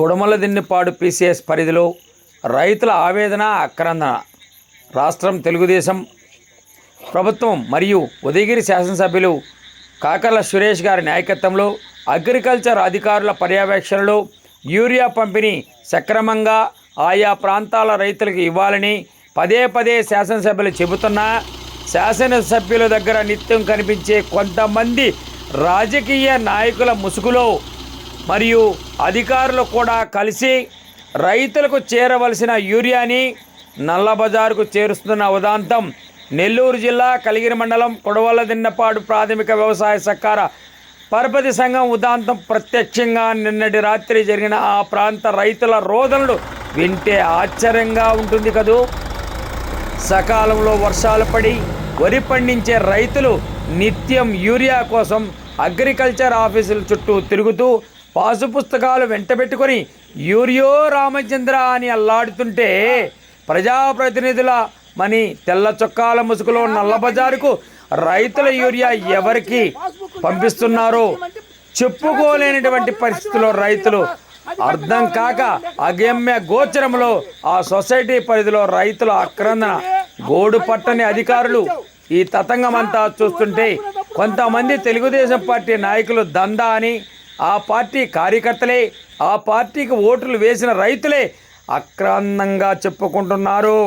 కుడుమలదిన్నిపాడు PCS పరిధిలో రైతుల ఆవేదన ఆక్రందన. రాష్ట్రం తెలుగుదేశం ప్రభుత్వం మరియు ఉదయగిరి శాసనసభ్యులు కాకర్ల సురేష్ గారి నాయకత్వంలో అగ్రికల్చర్ అధికారుల పర్యవేక్షణలో యూరియా పంపిణీ సక్రమంగా ఆయా ప్రాంతాల రైతులకు ఇవ్వాలని పదే పదే శాసనసభ్యులు చెబుతున్నా శాసనసభ్యుల దగ్గర నిత్యం కనిపించే కొంతమంది రాజకీయ నాయకుల ముసుగులో మరియు అధికారులు కూడా కలిసి రైతులకు చేరవలసిన యూరియాని నల్లబజారుకు చేరుస్తున్న ఉదాంతం. నెల్లూరు జిల్లా కలిగిరి మండలం కొడవలదిన్నపాడు ప్రాథమిక వ్యవసాయ సహకార పరపతి సంఘం ఉదాంతం ప్రత్యక్షంగా నిన్నటి రాత్రి జరిగిన ఆ ప్రాంత రైతుల రోదనలు వింటే ఆశ్చర్యంగా ఉంటుంది కదూ. సకాలంలో వర్షాలు పడి వరి పండించే రైతులు నిత్యం యూరియా కోసం అగ్రికల్చర్ ఆఫీసుల చుట్టూ తిరుగుతూ పాసు పుస్తకాలు వెంటబెట్టుకొని యూరియో రామచంద్ర అని అల్లాడుతుంటే ప్రజాప్రతినిధుల మని తెల్ల చొక్కాల ముసుగులో నల్లబజారుకు రైతుల యూరియా ఎవరికి పంపిస్తున్నారో చెప్పుకోలేనటువంటి పరిస్థితిలో రైతులు అర్థం కాక అగమ్య గోచరంలో ఆ సొసైటీ పరిధిలో రైతుల ఆక్రందన గోడు పట్టని అధికారులు ఈ తతంగం అంతా చూస్తుంటే కొంతమంది తెలుగుదేశం పార్టీ నాయకులు దందా అని ఆ పార్టీ కార్యకర్తలే ఆ పార్టీకి ఓట్లు వేసిన రైతులే అక్రాంతంగా చెప్పుకుంటున్నారు.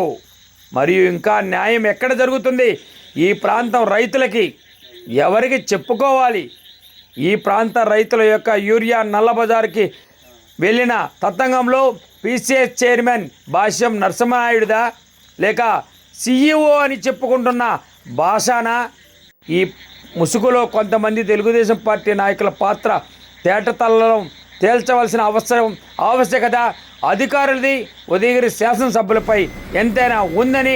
మరియు ఇంకా న్యాయం ఎక్కడ జరుగుతుంది? ఈ ప్రాంతం రైతులకి ఎవరికి చెప్పుకోవాలి? ఈ ప్రాంత రైతుల యొక్క యూరియా నల్లబజార్కి వెళ్ళిన తతంగంలో పీసీఎస్ చైర్మన్ భాష్యం నరసింహనాయుడుదా? లేక సీఈఓ అని చెప్పుకుంటున్న భాషానా ఈ ముసుగులో కొంతమంది తెలుగుదేశం పార్టీ నాయకుల పాత్ర తేటతల్లం తేల్చవలసిన అవసరం ఆవశ్యకత అధికారులది ఉదయగిరి శాసనసభ్యులపై ఎంతైనా ఉందని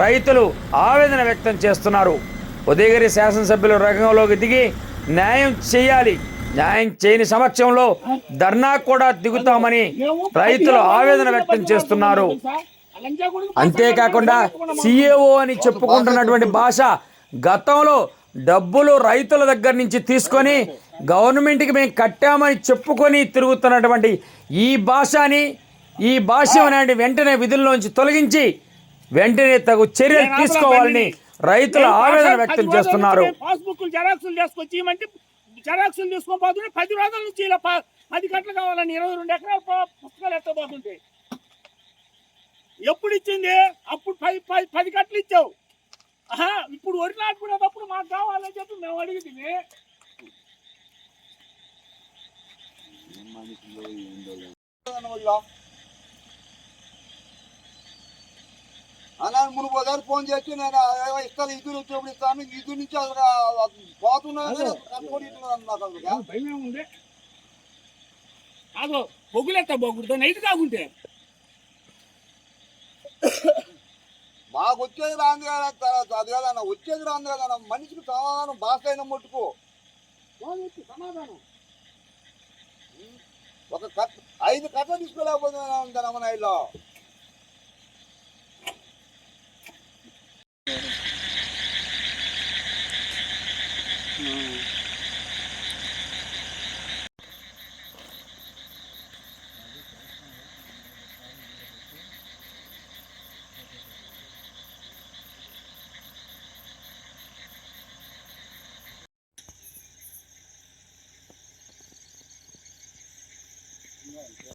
రైతులు ఆవేదన వ్యక్తం చేస్తున్నారు. ఉదయగిరి శాసనసభ్యులు రంగంలోకి దిగి న్యాయం చేయాలి. న్యాయం చేయని సమక్షంలో ధర్నా కూడా దిగుతామని రైతులు ఆవేదన వ్యక్తం చేస్తున్నారు. అంతేకాకుండా సిఏఓ అని చెప్పుకుంటున్నటువంటి భాష గతంలో డబ్బులు రైతుల దగ్గర నుంచి తీసుకొని గవర్నమెంట్కి మేము కట్టామని చెప్పుకొని తిరుగుతున్నటువంటి ఈ భాషని ఈ భాష్యం అనేది వెంటనే విధుల్లోంచి తొలగించి వెంటనే తగు చర్యలు తీసుకోవాలని రైతులు ఆవేదన వ్యక్తం చేస్తున్నారు. పాస్బుక్లు జెరాక్సులు చేసుకొచ్చి ఇవ్వమంటే జెరాక్సులు తీసుకొని పోతుంటే పది రోజుల నుంచి ఇలా పది గంటలు కావాలని ఇరవై రెండు ఎకరాల ప- పుస్తకాలు ఎత్తపోతుంటే ఎప్పుడు ఇచ్చింది? అప్పుడు పది పది పది గంటలు ఇచ్చావు. ఇప్పుడు వరి నాటుకునేటప్పుడు మాకు కావాలని చెప్పి మేము అడిగింది అలా మునుపోదారు ఫోన్ చేసి నేను ఇస్తాను ఇది నుంచి ఎప్పుడు ఇస్తాను ఇది నుంచి అసలు పోతున్నా కట్టుకొని ఇస్తున్నాను నాకు అదో బొగ్గుడుతో నైట్ కాకుంటే మాకు వచ్చేది రాంది కదా అది కదన్న వచ్చేది రాంది కదన్న మనిషికి సమాధానం భాష అయిన మట్టుకు. సమాధానం. ఒక కథ ఐదు కట్టలు కథలు తీసుకోలేకపోతున్నాను ధనమనాయిలో Mm. Yeah, yeah.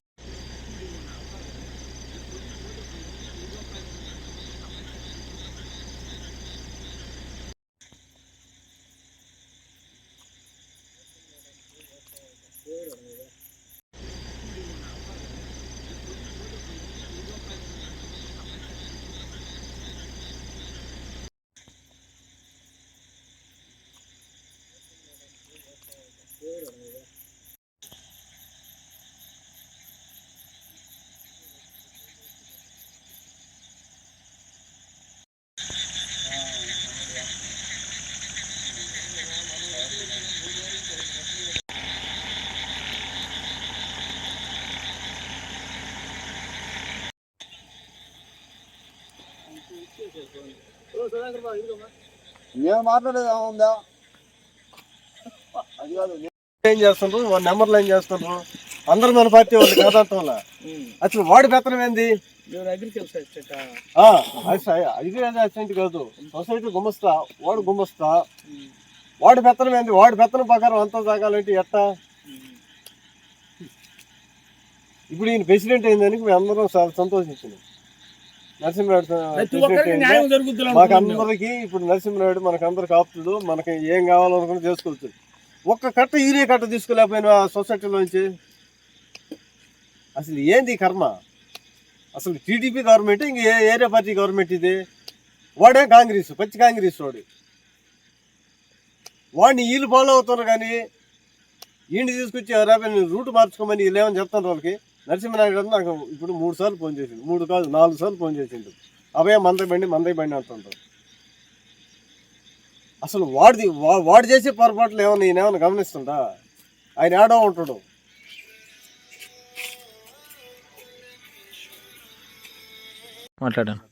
నేను మాట్లాడేది? ఏముందా? అది కాదు. ఏం చేస్తుండ్రు? వాడి నెంబర్లు ఏం చేస్తుండ్రు? అందరు మన పార్టీ వాళ్ళు కాదంటోళ్ళ. అసలు వాడి పెత్తనం ఏంది? అగ్రికల్చర్ అసిస్టెంట్ కాదు. సొసైటీ గుమస్తా వాడు గుమస్తా వాడి పెత్తనం ఏంది? వాడి పెత్తనం ప్రకారం అంతా తాగాలంటే ఎట్టా? ఇప్పుడు ఈయన ప్రెసిడెంట్ అయిందానికి మేము అందరం చాలా సంతోషించినాం. నరసింహనాయుడు ప్రతి ప్రెసిడెంట్ ఒక్కరికి అయింది. న్యాయం జరుగుతుంది మాకు అందరికి ఇప్పుడు నరసింహనాయుడు మనకు అందరికి ఆపుతుడు మనకి ఏం కావాలనుకుని చేసుకోవచ్చు. ఒక్క కట్ట ఈరియా కట్ట తీసుకోలేకపోయినా సొసైటీలోంచి అసలు ఏంది కర్మ? అసలు టీడీపీ గవర్నమెంట్ ఇంక ఏ ఏరియా పార్టీ గవర్నమెంట్ ఇది? వాడే కాంగ్రెస్ పచ్చి కాంగ్రెస్ వాడు. వాడిని వీళ్ళు ఫాలో అవుతున్నారు కానీ ఈయన తీసుకొచ్చి రేపు రూట్ మార్చుకోమని వీళ్ళు ఏమని చెప్తాను వాళ్ళకి? నరసింహనాయుడు గారు నాకు ఇప్పుడు మూడు సార్లు ఫోన్ చేసిండు. మూడు కాదు నాలుగు సార్లు ఫోన్ చేసిండు. అవే మందై బండి మందై బండి అంటుంటారు అసలు వాడిది వాడు చేసే పొరపాట్లు ఏమన్నా ఏమన్నా గమనిస్తుంటా ఆయన ఏడో ఉంటాడు. మాట్లాడాను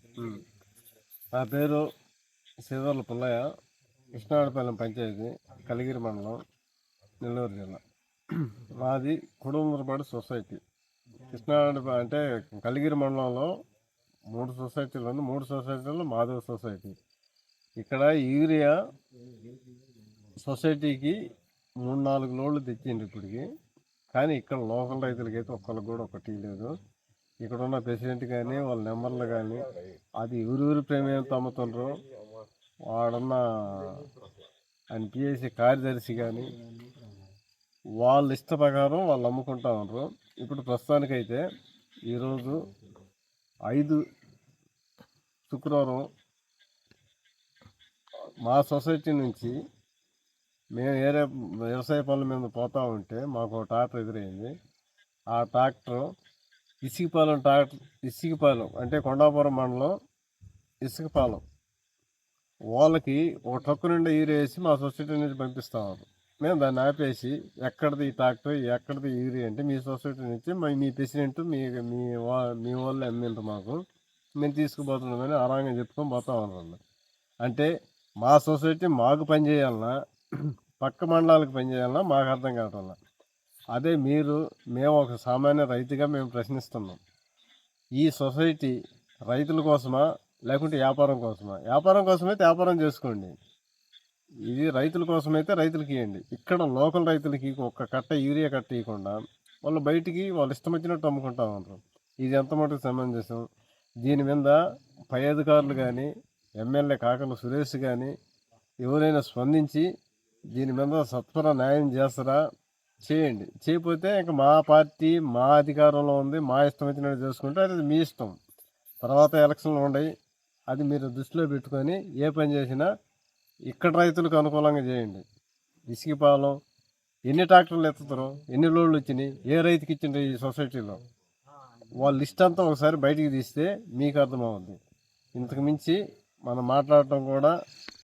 నా పేరు శ్రీధర్ల పుల్లయ్య. కృష్ణాడపాలెం పంచాయతీ కలిగిరి మండలం నెల్లూరు జిల్లా. మాది కుటుంబపాడు సొసైటీ. కృష్ణాడ అంటే కలిగిరి మండలంలో మూడు సొసైటీలు ఉంది. మూడు సొసైటీలు మాధవ సొసైటీ. ఇక్కడ యూరియా సొసైటీకి మూడు నాలుగు లోడ్లు తెచ్చిండు ఇప్పటికి. కానీ ఇక్కడ లోకల్ రైతులకి అయితే ఒక్కరికి కూడా ఒకటి లేదు. ఇక్కడ ఉన్న ప్రెసిడెంట్ కానీ వాళ్ళ నెంబర్లు కానీ అది ఊరూరు ప్రేమేంతో అమ్ముతుండ్రు వాడున్న ఆయన పిఎస్సి కార్యదర్శి కానీ వాళ్ళ ఇష్ట ప్రకారం వాళ్ళు అమ్ముకుంటా ఉన్నారు ఇప్పుడు ప్రస్తుతానికైతే ఈరోజు ఐదు శుక్రవారం మా సొసైటీ నుంచి మేము ఏరే వ్యవసాయ పనుల మీద పోతా ఉంటే మాకు ఒక ట్రాక్టర్ ఎదురైంది. ఆ ట్రాక్టర్ ఇసుకపాలెం ట్రాక్టర్ ఇసుకపాలెం అంటే కొండాపురం మండలం ఇసుకపాలెం. వాళ్ళకి ఒక ట్రక్కు నిండా ఈరేసి వేసి మా సొసైటీ నుంచి పంపిస్తాము మేము దాన్ని ఆపేసి ఎక్కడిది ఈ ట్రాక్టర్ ఎక్కడిది యూరియా అంటే మీ సొసైటీ నుంచి మీ ప్రెసిడెంట్ మీ మీ వా మీ వాళ్ళు అమ్మిండ్రు మాకు మేము తీసుకుపోతున్నామని ఆరాంగా చెప్పుకొని పోతా ఉన్నాను అంటే మా సొసైటీ మాకు పనిచేయాలన్నా పక్క మండలాలకు పనిచేయాలన్నా మాకు అర్థం కావటంలా. అదే మీరు మేము ఒక సామాన్య రైతుగా మేము ప్రశ్నిస్తున్నాం. ఈ సొసైటీ రైతుల కోసమా లేకుంటే వ్యాపారం కోసమా? వ్యాపారం కోసమైతే వ్యాపారం చేసుకోండి. ఇది రైతుల కోసమైతే రైతులకి ఇవ్వండి ఇక్కడ లోకల్ రైతులకి ఒక్క కట్ట యూరియా కట్ట ఇవ్వకుండా వాళ్ళు బయటికి వాళ్ళు ఇష్టం వచ్చినట్టు అమ్ముకుంటా ఉంటారు. ఇది ఎంత మటుకు సమంజసం? దీని మీద పై అధికారులు కానీ ఎమ్మెల్యే కాకల సురేష్ కానీ ఎవరైనా స్పందించి దీని మీద సత్వర న్యాయం చేస్తారా? చేయండి. చేయకపోతే ఇంకా మా పార్టీ మా అధికారంలో ఉంది మా ఇష్టం వచ్చినట్టు చేసుకుంటే అది మీ ఇష్టం. తర్వాత ఎలక్షన్లు ఉన్నాయి అది మీరు దృష్టిలో పెట్టుకొని ఏ పని చేసినా ఇక్కడ రైతులకు అనుకూలంగా చేయండి. ఇసుకపాలెం ఎన్ని ట్రాక్టర్లు ఎత్తుతారు ఎన్ని లోడ్లు వచ్చినాయి ఏ రైతుకి ఇచ్చిండ్రు ఈ సొసైటీలో? వాళ్ళ లిస్ట్ అంతా ఒకసారి బయటికి తీస్తే మీకు అర్థమవుద్ది. ఇంతకు మించి మనం మాట్లాడటం కూడా